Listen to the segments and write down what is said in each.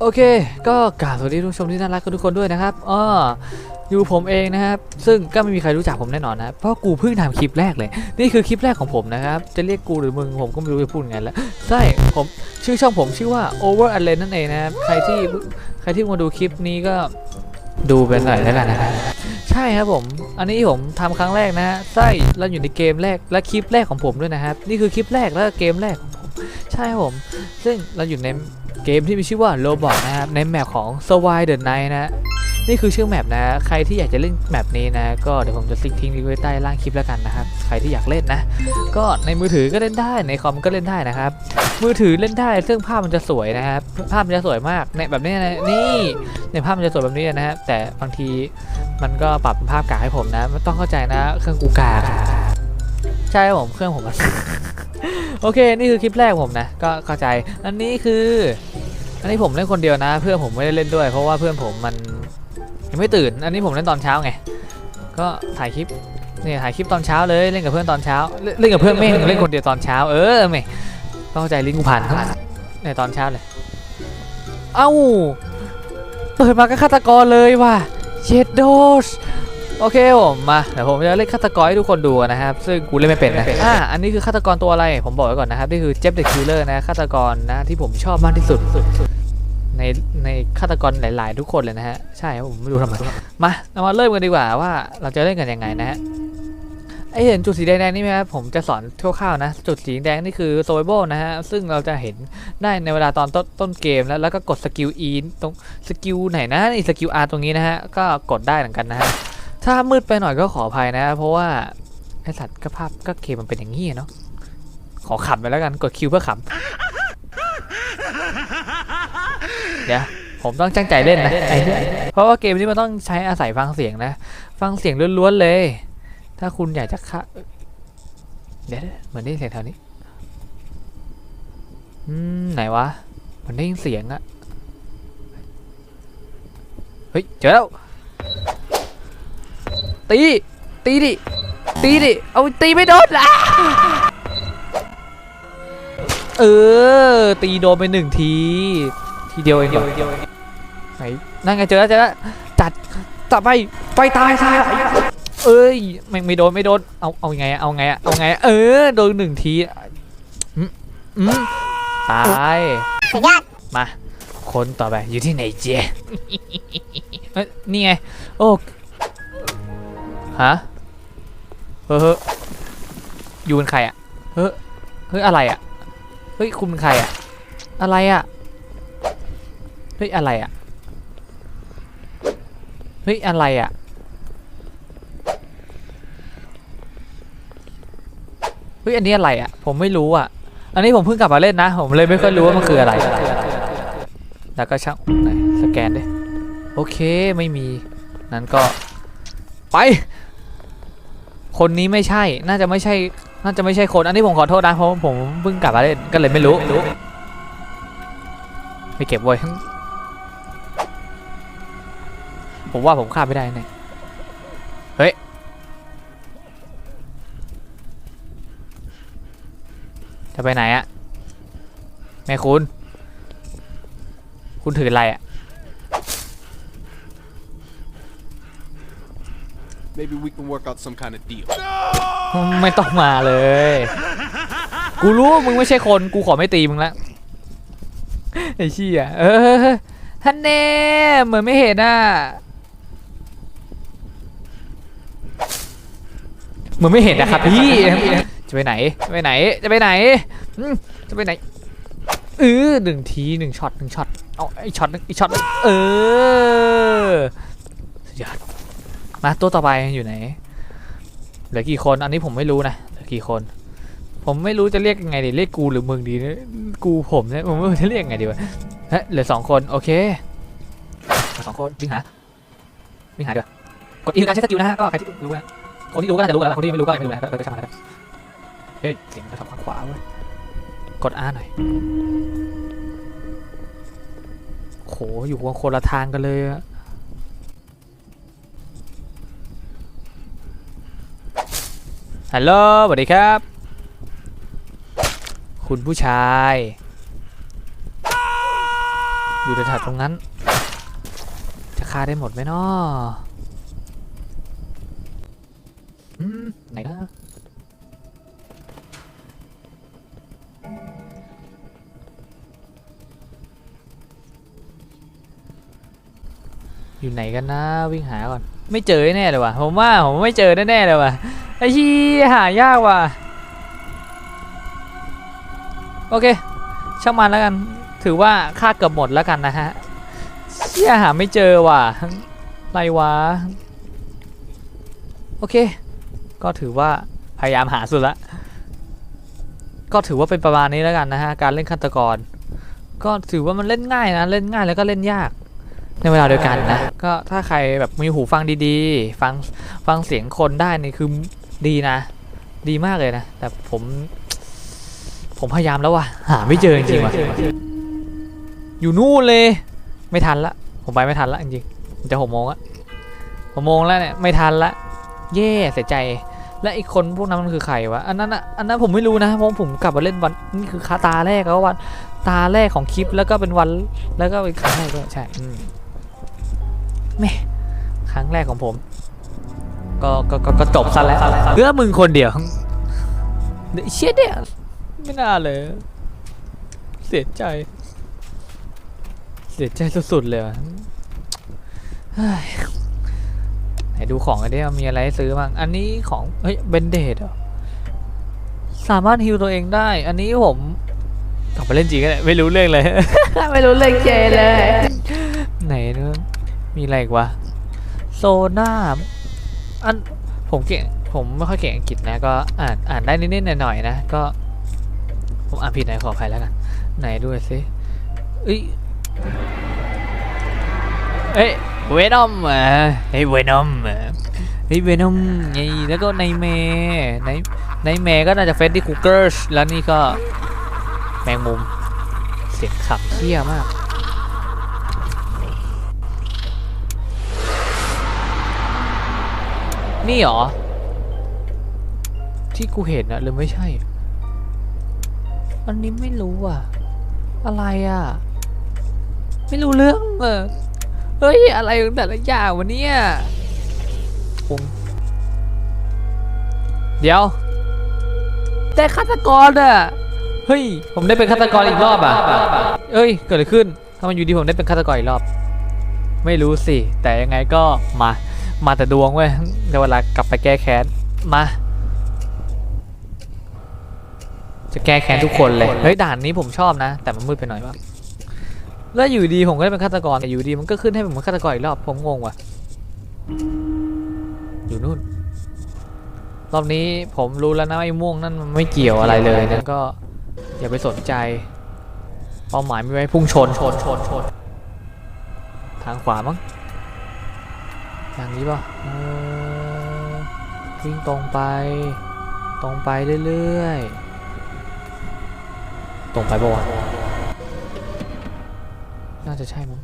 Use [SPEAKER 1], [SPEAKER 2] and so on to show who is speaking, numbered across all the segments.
[SPEAKER 1] โอเค ก็กราบสวัสดีทุกชมที่น่ารักทุกคนด้วยนะครับอ้ออยู่ผมเองนะครับ ซึ่งก็ไม่มีใครรู้จักผมแน่นอนนะเพราะกูเพิ่งทำคลิปแรกเลย นี่คือคลิปแรกของผมนะครับ จะเรียกกูหรือมึงผมก็ไม่รู้จะพูดยังไงแล้ว ใช่ ผมชื่อช่องผมชื่อว่า Over a l e n นั่นเองนะครับ ใครที่ใครที่มาดูคลิปนี้ก็ดูเป็นหน่อยแล้วกันนะครับ ใช่ครับผม อันนี้ผมทำครั้งแรกนะฮะ ใช่ เราอยู่ในเกมแรกและคลิปแรกของผมด้วยนะครับ นี่คือคลิปแรกและเกมแรกของผม ใช่ครับผม ซึ่งเราอยู่ใน เกมที่มีชื่อว่า Roblox นะครับในแมปของ Survive the Night นะนี่คือชื่อแมปนะ ใครที่อยากจะเล่นแมปนี้นะ ก็เดี๋ยวผมจะซิกทิ้งลิงก์ไว้ใต้ล่างคลิปแล้วกันนะครับ ใครที่อยากเล่นนะ ก็ในมือถือก็เล่นได้ ในคอมก็เล่นได้นะครับ มือถือเล่นได้ ซึ่งภาพมันจะสวยนะครับ ภาพมันจะสวยมาก ในแบบนี้นะ นี่ ในภาพมันจะสวยแบบนี้นะฮะแต่บางทีมันก็ปรับภาพกากให้ผมนะ ต้องเข้าใจนะ เครื่องกูกาก ใช่ผมเครื่องผมมันโอเค นี่คือคลิปแรกผมนะ ก็เข้าใจ อันนี้คือ อันนี้ผมเล่นคนเดียวนะ เพื่อนผมไม่ได้เล่นด้วย เพราะว่าเพื่อนผมมันยังไม่ตื่น อันนี้ผมเล่นตอนเช้าไง ก็ถ่ายคลิปเนี่ยถ่ายคลิปตอนเช้าเลย เล่นกับเพื่อนตอนเช้า เล่นเล่นกับเพื่อนไม่เล่นคนเดียวตอนเช้า เออไม่ต้องเข้าใจลิงก์กูผ่านทั้งในตอนเช้าเลย เอ้า เปิดมาก็ฆาตกรเลยว่ะเชดโดส โอเคผมมาเดี๋ยวผมจะเล่นฆาตกรให้ทุกคนดูนะครับ ซึ่งกูเล่นไม่เป็นนะอ่าอันนี้คือฆาตกรตัวอะไร ผมบอกไว้ก่อนนะครับนี่คือเจฟเดอะคิลเลอร์นะฆาตกรนะที่ผมชอบมากที่สุด ในในฆาตกรหลาย ๆ ทุกคนเลยนะฮะใช่ครับผมไม่รู้ทำไมมาเรามาเริ่มกันดีกว่าว่าเราจะเล่นกันยังไงนะฮะไอเห็นจุดสีแดงๆนี่ไหมครับผมจะสอนคร่าวๆนะ จุดสีแดงนี่คือโซเว a l นะฮะซึ่งเราจะเห็นได้ในเวลาตอนต้นต้นเกมแล้วแล้วก็กดสกิล E ตรงสกิลไหนนะนี่สกิล R ตรงนี้นะฮะก็กดได้เหมือนกันนะฮะ ถ้ามืดไปหน่อยก็ขออภัยนะ เพราะว่าไอสัตว์ก็ภาพก็เกมมันเป็นอย่างนี้เนาะขอขำไปแล้วกันกดคิวเพื่อขำเดี๋ยวผมต้องจ้งใจเล่นนะเพราะว่าเกมนี้มันต้องใช้อาศัยฟังเสียงนะ ฟังเสียงล้วนๆเลย ถ้าคุณอยากจะฆ่าเดี๋ยวเหมือนได้ยินเสียงแถวนี้อืมไหนวะเหมือนได้ยินเสียงอะเฮ้ยเจอแล้ว ตี ตีดิ ตีดิ เอาตีไม่โดนอะเออ ตีโดนไปหนึ่งที ทีเดียวเองเหรอไหนนั่นไงเจอแล้วเจอแล้วจัดจับไป ไปตายตายเอ้ยไม่ไม่โดนไม่โดน เอาเอาไงอะเอาไงอะเอาไงอะเออ โดนหนึ่งทีอืมอืมตาย
[SPEAKER 2] สุดยอด
[SPEAKER 1] มา คนต่อไปอยู่ที่ไหนเจเอ้ยนี่ไง โอ้ ฮะเฮ้ออยู่เป็นใครอะเฮ้ยเฮ้ยอะไรอะเฮ้ยคุณเป็นใครอะอะไรอะเฮ้ยอะไรอะเฮ้ยอะไรอะเฮ้ยอันนี้อะไรอะผมไม่รู้อะอันนี้ผมเพิ่งกลับมาเล่นนะ ผมเลยไม่ค่อยรู้ว่ามันคืออะไร แล้วก็ช่างไหนสแกนดิโอเคไม่มีนั้นก็ไป คนนี้ไม่ใช่ น่าจะไม่ใช่ น่าจะไม่ใช่คน อันนี้ผมขอโทษนะ เพราะผมเพิ่งกลับมาเล่น ก็เลยไม่รู้ ไม่เก็บไว้ทั้งผมว่าผมฆ่าไม่ได้แน่เฮ้ย จะไปไหนอะแม่คุณ คุณถืออะไรอะ
[SPEAKER 3] Maybe we can work out some kind of deal.
[SPEAKER 1] ไม่ต้องมาเลย กูรู้ว่ามึงไม่ใช่คน กูขอไม่ตีมึงละไอ้เชี่ยเออท่านแน่เหมือนไม่เห็นอะ เหมือนไม่เห็นนะครับพี่ จะไปไหน จะไปไหน จะไปไหนอืมจะไปไหนเออหนึ่งทีหนึ่งช็อตหนึ่งช็อต เอาไอ้ช็อตหนึ่งอีกช็อตหนึ่งเออสุดยอด มาตัวต่อไปอยู่ไหน เหลือกี่คนอันนี้ผมไม่รู้นะเหลือกี่คน ผมไม่รู้จะเรียกยังไงดีเรียกกูหรือมึงดีกูผมเนี่ยผมไม่รู้จะเรียกยังไงดีวะเฮ้ยเหลือสองคนโอเคสองคนวิ่งหาวิ่งหาดีกว่ากดอีกการใช้สกิลนะฮะก็ใครที่รู้นะคนที่รู้ก็น่าจะรู้กันแล้วคนที่ไม่รู้ก็ไม่รู้นะก็ก็ช่างมันนะครับเฮ้ยเสียงกระทางขวาเว้ยกด R หน่อยโหอยู่คนละทางกันเลยอะ ฮัลโหลสวัสดีครับ คุณผู้ชาย อยู่แถวๆตรงนั้น จะฆ่าได้หมดไหมนาะอืมไหนนะอยู่ไหนกันนะวิ่งหาก่อน ไม่เจอแน่เลยว่ะผมว่าผมไม่เจอแน่ๆเลยว่ะ ไอ้ชี้หายากว่ะ โอเค ช่างมันแล้วกัน ถือว่าค่าเกือบหมดแล้วกันนะฮะเชี่ยหาไม่เจอว่ะไรวะ โอเค ก็ถือว่าพยายามหาสุดละ ก็ถือว่าเป็นประมาณนี้แล้วกันนะฮะ การเล่นฆาตกร ก็ถือว่ามันเล่นง่ายนะ เล่นง่ายแล้วก็เล่นยากในเวลาเดียวกันนะ ก็ถ้าใครแบบมีหูฟังดีๆ ฟังฟังเสียงคนได้นี่คือ ดีนะ ดีมากเลยนะ แต่ผม ผมพยายามแล้วว่ะ หาไม่เจอจริงๆว่ะ อยู่นู่นเลย ไม่ทันละ ผมไปไม่ทันละจริงๆจะหกโมงละหกโมงแล้วเนี่ย ไม่ทันละ เย่เสียใจ และอีกคนพวกนั้นมันคือใครวะ อันนั้นอะอันนั้นผมไม่รู้นะ เพราะผมกลับมาเล่นวัน นี่คือคาตาแรกแล้ววัน ตาแรกของคลิป แล้วก็เป็นวัน แล้วก็เป็นครั้งแรกด้วยใช่ อืมแม่ครั้งแรกของผม ก็ก็ก็ก็จบซะแล้วเหลือมึงคนเดียวเดี๋ยวเชี่ยเนี่ยไม่น่าเลย เสียใจ เสียใจสุดๆเลยว่ะเฮ้ยไหนดูของกันดิว่ามีอะไรให้ซื้อบ้างอันนี้ของเฮ้ยเบนเดดเหรอสามารถฮิวตัวเองได้ อันนี้ผมกลับไปเล่นจริงก็ได้ไม่รู้เรื่องเลย ไม่รู้เรื่องเจเลย ไหนเนอะมีอะไรอีกวะโซน่า อันผมเก่งผมไม่ค่อยเก่งอังกฤษนะก็อ่านอ่านได้นิดๆหน่อยๆนะก็ ผมอ่านผิดไหนขออภัยแล้วกันไหนด้วยสิเอ้ยเอ้ยเวนอมอะเฮ้ยเวนอมอะเฮ้ยเวนอมไงแล้วก็ในเมในในเมก็น่าจะเฟรดดี้คูเกอร์แล้วนี่ก็แมงมุมเสียงขับเที่ยมาก นี่เหรอ ที่กูเห็นอะหรือไม่ใช่ อันนี้ไม่รู้อะอะไรอะไม่รู้เรื่องเออเฮ้ย อะไรของแต่ละอย่างวะเนี่ยคงเดี๋ยวได้ฆาตกรอะเฮ้ย ผมได้เป็นฆาตกรอีกรอบอะเอ้ย เกิดอะไรขึ้นทำไมอยู่ดีผมได้เป็นฆาตกรอีกรอบ ไม่รู้สิ แต่ยังไงก็มา มาแต่ดวงเว้ยเดี๋ยวเวลากลับไปแก้แค้น มา จะแก้แค้นทุกคนเลย เฮ้ยด่านนี้ผมชอบนะ แต่มันมืดไปหน่อยว่ะแล้วอยู่ดีผมก็ได้เป็นฆาตกรแต่อยู่ดีมันก็ขึ้นให้ผมเป็นฆาตกรอีกรอบผมงงว่ะ อยู่นู่น รอบนี้ผมรู้แล้วนะไอ้ม่วงนั่นมันไม่เกี่ยวอะไรเลยนะก็อย่าไปสนใจ เป้าหมายมีไว้พุ่งชนชนชนชน ทางขวามั้ง ทางนี้ป่ะวิ่งตรงไป ตรงไปเรื่อยๆ ตรงไปปะวะน่าจะใช่มั้ง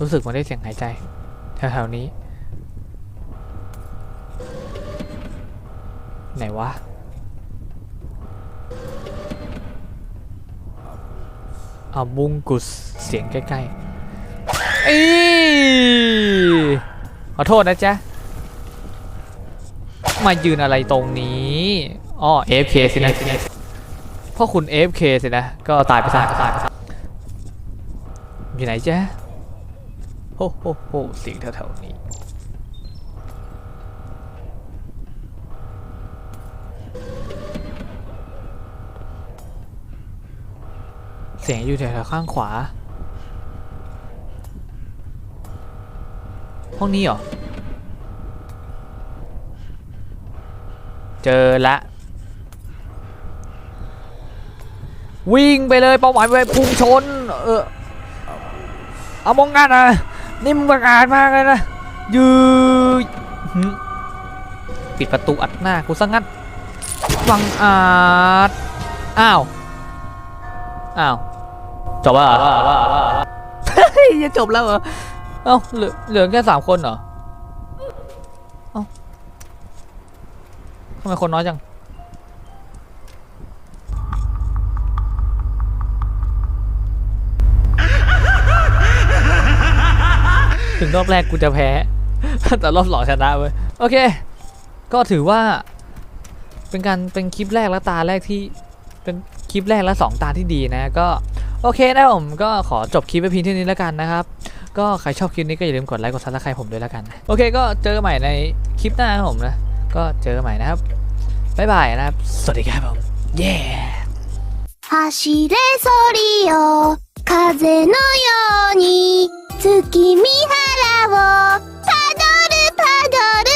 [SPEAKER 1] รู้สึกมันได้เสียงหายใจแถวๆนี้ ไหนวะ อาบุงกุสเสียงใกล้ๆอีขอโทษนะจ๊ะ มายืนอะไรตรงนี้อ๋อ AFK สินะพ่อคุณ AFK สินะ ก็ตายไปซะตายไปซะอยู่ไหนจ๊ะโอ้โหโหเสียงแถวๆนี้ เสียงอยู่แถวๆข้างขวา ห้องนี้เหรอ เจอละ วิ่งไปเลยเป้าหมายไปพุ่งชน เออเอามองกันนะนี่มึงประกาศมากเลยนะยืดปิดประตูอัดหน้ากูซะงั้นฟังอาดอ้าว อ้าว จบแล้วเหฮ้ยจะจบแล้วเหรอ เอ้าเหลือแค่สามคนเหรอ เอ้าทำไมคนน้อยจัง ถึงรอบแรกกูจะแพ้ แต่รอบสอชนะเว้ย โอเค ก็ถือว่า เป็นการเป็นคลิปแรกและตาแรกที่ เป็นคลิปแรกและสองตาที่ดีนะ ก็ โอเคนะผมก็ขอจบคลิปไปเพียงเท่านี้แล้วกันนะครับ ก็ใครชอบคลิปนี้ก็อย่าลืมกดไลค์กดซับสไครต์ผมด้วยแล้วกันนะโอเคก็เจอใหม่ในคลิปหน้าผมนะก็เจอใหม่นะครับบ๊ายบายนะครับ สวัสดีครับผมเย้
[SPEAKER 2] 走れソリよ風のように月見原をパドルパドル